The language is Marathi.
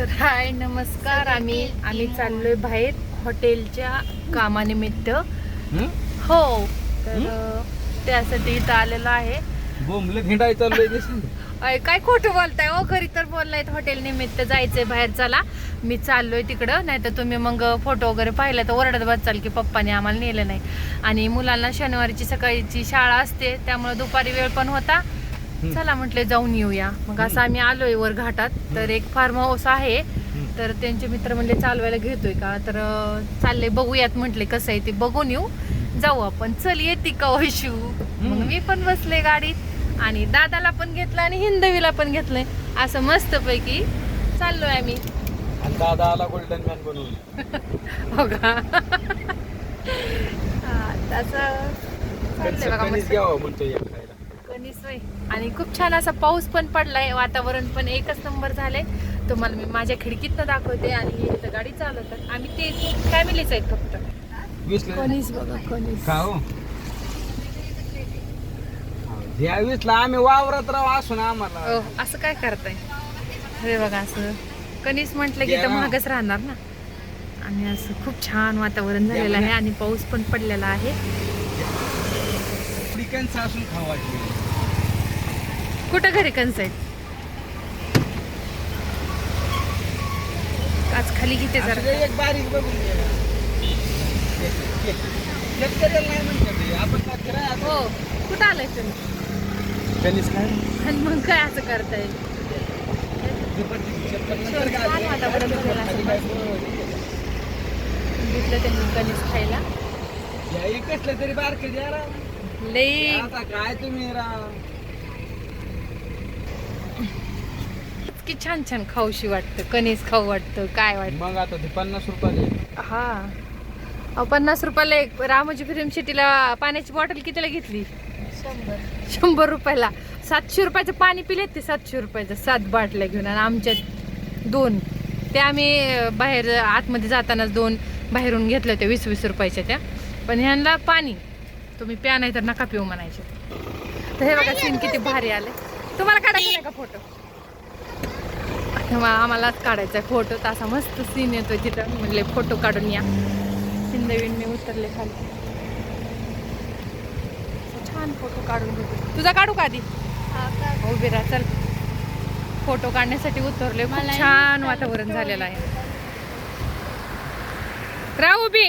तर हाय नमस्कार. आम्ही आम्ही चाललोय बाहेर हॉटेलच्या कामानिमित्त. हं? हो तर त्यासाठी इथं आलेलो आहे. बोंबलं चाललंय दिसून अय, काय खोटं बोलताय ओ घरी तर बोललाय हॉटेल निमित्त जायचंय बाहेर चला. मी चाललोय तिकडं नाही तर तुम्ही मग फोटो वगैरे पाहिला तर ओरडत बसाल की पप्पाने आम्हाला नेलं नाही. आणि मुलांना शनिवारीची सकाळची शाळा असते त्यामुळे दुपारी वेळ पण होता. चला म्हटले जाऊन येऊया. मग असं आम्ही आलोय वर घाटात. तर एक फार्म हाऊस आहे. तर त्यांचे मित्र म्हणले चालवायला घेतोय का? तर चालले बघूयात म्हटले कसं आहे ते. बघून येऊ. जाऊ आपण. चल येते का वैशू मग मी पण बसले गाडीत. आणि दादाला पण घेतलं आणि हिंदवीला पण घेतलंय. असं मस्त पैकी चाललोय आम्ही. आणि दादा आला गोल्डन मॅन बनवून. हो का? हा, तसं. चाललंय बघा कणीस मस्त. घ्यावं म्हणतो या खायला कणीस होय. आणि खूप छान असा पाऊस पण पडलाय वातावरण पण एकच नंबर झालंय. तुम्हाला मी माझ्या खिडकीतनं दाखवते आणि हे इथं गाडी चालवतात. आम्ही ते फॅमिलीच आहेत फक्त. कणीस बघा कणीस का हो? आम्ही वावरात राहू असू ना आम्हाला. हो असं काय करताय? हे बघा असं. कणीस म्हटलं की तर. महागच राहणार ना. आणि असं खूप छान वातावरण झालेलं आहे आणि पाऊस पण पडलेला आहे. चिकन असून वाटली कुठं घरी कणस आहेत? आज खाली घेते जरा. एक बारीक बघून घे. शेतकऱ्याला नाही म्हणतात हे. आपण काय हो. कुठं आलाय तुम्ही? आणि मग काय असं करताय? छान वातावरण झालेलं असं मस्त. घेतलं त्यांनी कणीस खायला. या तरी बारके द्या राव. लई. आता काय तुम्ही राव? की छान छान खाऊशी वाटतं कणीस खाऊ वाटतं काय वाटतं? मग आता ते पन्नास रुपयाला हा. अहो, पन्नास रुपयाला एक. रामोजी फिल्म सिटीला पाण्याची बॉटल कितीला घेतली? शंभर. रुपयाला. सातशे रुपयाचं पाणी पिलेत ते सातशे रुपयाचं. सात बाटल्या घेऊन आणि आमच्यात दोन. ते आम्ही अं, बाहेर आतमध्ये जातानाच दोन बाहेरून घेतल्या होत्या वीस वीस रुपयाच्या त्या. पण ह्यांना पाणी. तुम्ही प्या नाही तर नका पिऊ म्हणायचे. तर हे बघा सीन किती भारी आले तुम्हाला काढायचं नाही का फोटो आम्हालाच काढायचा आहे फोटो तर असा मस्त सीन येतोय तिथं. म्हणले फोटो काढून या. मी उतरले खाली. छान फोटो काढून घेतो तुझा काढू का आधी? उभी राहा चल. फोटो काढण्यासाठी उतरले खूप छान वातावरण झालेलं आहे. राहू उभी